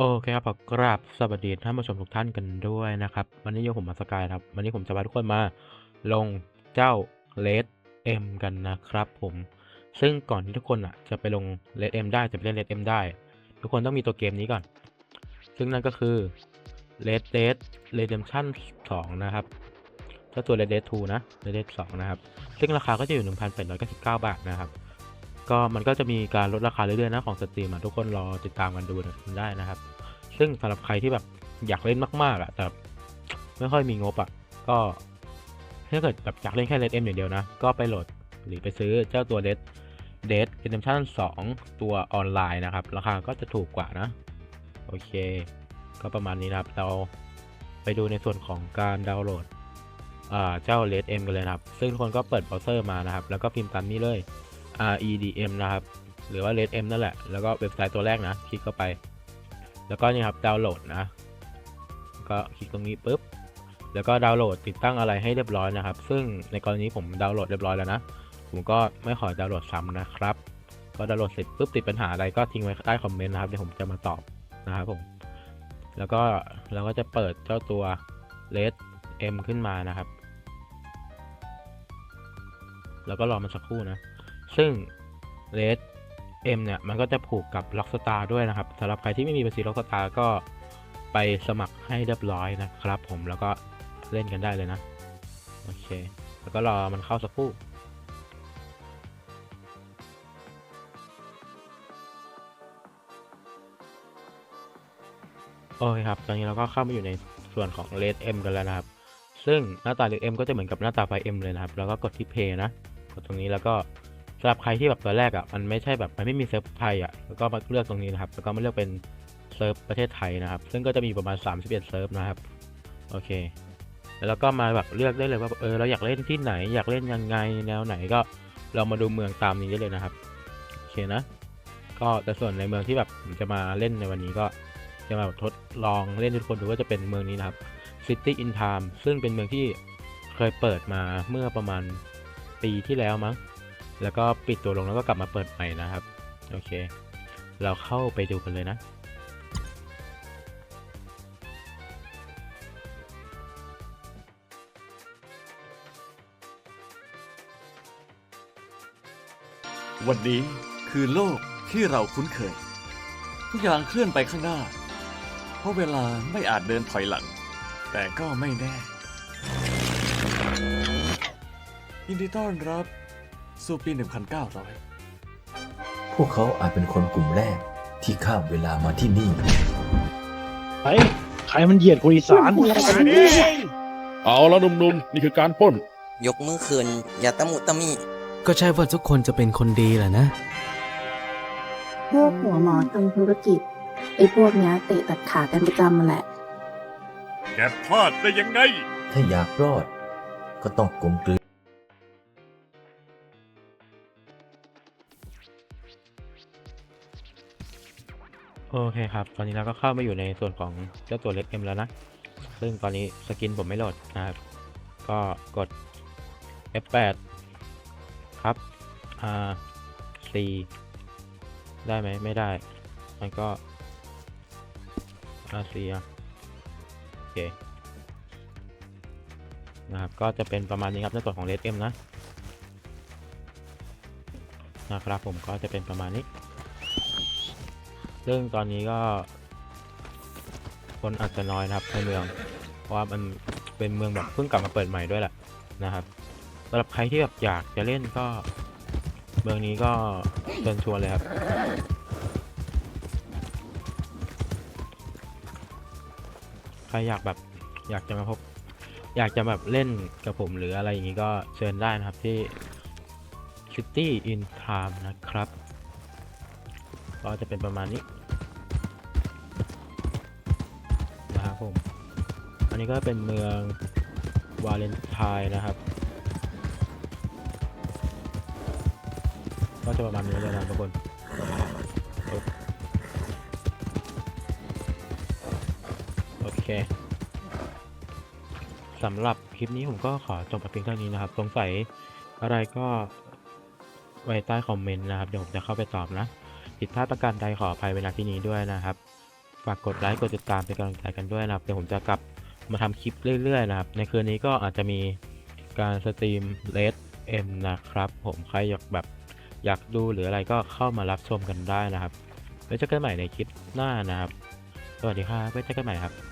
โอเคครับขอกราบสวัสดีท่านผู้ชมทุกท่านกันด้วยนะครับ วันนี้อยู่ผมมาสกายครับ วันนี้ผมจะพาทุกคนมาลงเจ้า Red M กันนะครับผม ซึ่งก่อนที่ทุกคนอะจะไปลง Red M ได้จะไปเล่น Red M ได้ ทุกคนต้องมีตัวเกมนี้ก่อน ซึ่งนั่นก็คือ Red Dead Redemption 2นะครับเจ้าตัว Red Dead 2นะ Red Dead 2นะครับ ซึ่งราคาก็จะอยู่ 1,899 บาทนะครับ ก็มันก็จะมีการลดราคาเรื่อยๆนะของสตรีมอะทุกคนรอติดตามกันดูได้นะครับ ซึ่งสำหรับใครที่แบบอยากเล่นมากๆอะแต่ไม่ค่อยมีงบอะก็ถ้าเกิดแบบอยากเล่นแค่ Red M อย่างเดียวนะ ก็ไปโหลดหรือไปซื้อเจ้าตัว Red Dead Redemption 2ตัวออนไลน์นะครับ ราคาก็จะถูกกว่านะ โอเค ก็ประมาณนี้นะครับ เราไปดูในส่วนของการดาวน์โหลดอ่าเจ้า Red M กันเลยนะครับ ซึ่งทุกคนก็เปิดเบราว์เซอร์มานะครับ แล้วก็พิมพ์ตามนี้เลย REDM นะครับ หรือว่า Red M นั่นแหละ แล้วก็เว็บไซต์ตัวแรกนะ คลิกเข้าไป แล้วก็นี่ครับดาวน์โหลดนะ ก็คลิกตรงนี้ปุ๊บ แล้วก็ดาวน์โหลดติดตั้งอะไรให้เรียบร้อยนะครับ ซึ่งในกรณีผมดาวน์โหลดเรียบร้อยแล้วนะ ผมก็ไม่ขอดาวน์โหลดซ้ำนะครับ ก็ดาวน์โหลดเสร็จปุ๊บติดปัญหาอะไรก็ทิ้งไว้ใต้คอมเมนต์นะครับ เดี๋ยวผมจะมาตอบนะครับผม แล้วก็เราก็จะเปิดเจ้าตัว Red M ขึ้นมานะครับ แล้วก็รอมันสักครู่นะ ซึ่ง Red M เนี่ย มันก็จะผูกกับ Rockstar ด้วยนะครับสำหรับใครที่ไม่มีบัญชี Rockstar ก็ไปสมัครให้เรียบร้อยนะครับผมแล้วก็เล่นกันได้เลยนะ โอเค แล้วก็รอมันเข้าสักครู่โอเคครับ ตอนนี้เราก็เข้ามาอยู่ในส่วนของ Red M กันแล้วนะครับ ซึ่งหน้าตา Red M ก็จะเหมือนกับหน้าตาไฟ M เลยนะครับ แล้วก็กดที่ Play นะ กดตรงนี้แล้วก็ำหรับใครที่แบบตอนแรกอะมันไม่ใช่แบบมันไม่มีเซิร์ฟไทยอะแล้วก็มาเลือกตรงนี้นะครับแล้วก็มาเลือกเป็นเซิร์ฟประเทศไทยนะครับ ซึ่งก็จะมีประมาณ 31 เซิร์ฟนะครับโอเค แล้วก็มาแบบเลือกได้เลยว่าเออเราอยากเล่นที่ไหน อยากเล่นยังไงแนวไหนก็เรามาดูเมืองตามนี้ได้เลยนะครับโอเคนะ ก็แต่ส่วนในเมืองที่แบบผมจะมาเล่นในวันนี้ก็จะมาแบบทดลองเล่นทุกคนดูว่าจะเป็นเมืองนี้นะครับ City in Time ซึ่งเป็นเมืองที่เคยเปิดมาเมื่อประมาณปีที่แล้วมั้ง แล้วก็ปิดตัวลงแล้วก็กลับมาเปิดใหม่นะครับ โอเค เราเข้าไปดูกันเลยนะ วันนี้คือโลกที่เราคุ้นเคย ทุกอย่างเคลื่อนไปข้างหน้า เพราะเวลาไม่อาจเดินถอยหลัง แต่ก็ไม่แน่ยินดีต้อนรับ สู่ปี 1900 พวกเขาอาจเป็นคนกลุ่มแรกที่ข้ามเวลามาที่นี่ ใครใครมันเหยียดคนอีสานเอาแล้วหนุ่มๆ นี่คือการปล้น ยกมือคืน อย่าตะมุตะมิ ก็ใช่ว่าทุกคนจะเป็นคนดีแหละนะ พวกหัวหมอทำธุรกิจไอ้พวกเนี้ยเตะตัดขากันประจำมาแหละ แกพลาดได้ยังไง ถ้าอยากรอด ก็ต้องกลมกลืน โอเคครับ ตอนนี้เราก็เข้ามาอยู่ในส่วนของเจ้าตัวเล็ก M แล้วนะ ซึ่งตอนนี้สกินผมไม่โหลดนะครับ ก็กด F8 ครับ R C ได้ไหมไม่ได้ มันก็ R C อะโอเค นะครับ ก็จะเป็นประมาณนี้ครับในส่วนของ Red M นะ นะครับผมก็จะเป็นประมาณนี้ ซึ่งตอนนี้ก็ คนอาจจะน้อยนะครับในเมือง เพราะว่ามันเป็นเมืองแบบเพิ่งกลับมาเปิดใหม่ด้วยแหละนะครับสำหรับใครที่แบบอยากจะเล่นก็ เมืองนี้ก็เชิญชวนเลยครับใครอยากแบบอยากจะมาพบ อยากจะแบบเล่นกับผมหรืออะไรอย่างนี้ก็เชิญได้นะครับที่ City in Time นะครับ ก็จะเป็นประมาณนี้นะครับผมอันนี้ก็เป็นเมืองวาเลนไทน์นะครับ ก็จะประมาณนี้เลยนะทุกคนโอเคสำหรับคลิปนี้ผมก็ขอจบไปเพียงเท่านี้นะครับ สงสัยอะไรก็ไว้ใต้คอมเมนต์นะครับ เดี๋ยวผมจะเข้าไปตอบนะ ผิดพลาดประการใดขออภัยเวลาที่นี้ด้วยนะครับ ฝากกดไลค์กดติดตามเป็นกำลังใจกันด้วยนะครับ เดี๋ยวผมจะกลับมาทำคลิปเรื่อยๆนะครับ ในคืนนี้ก็อาจจะมีการสตรีมเลดเอ็มนะครับ ผมใครอยากแบบอยากดูหรืออะไรก็เข้ามารับชมกันได้นะครับไว้เจอกันใหม่ในคลิปหน้านะครับ สวัสดีครับไว้เจอกันใหม่ครับ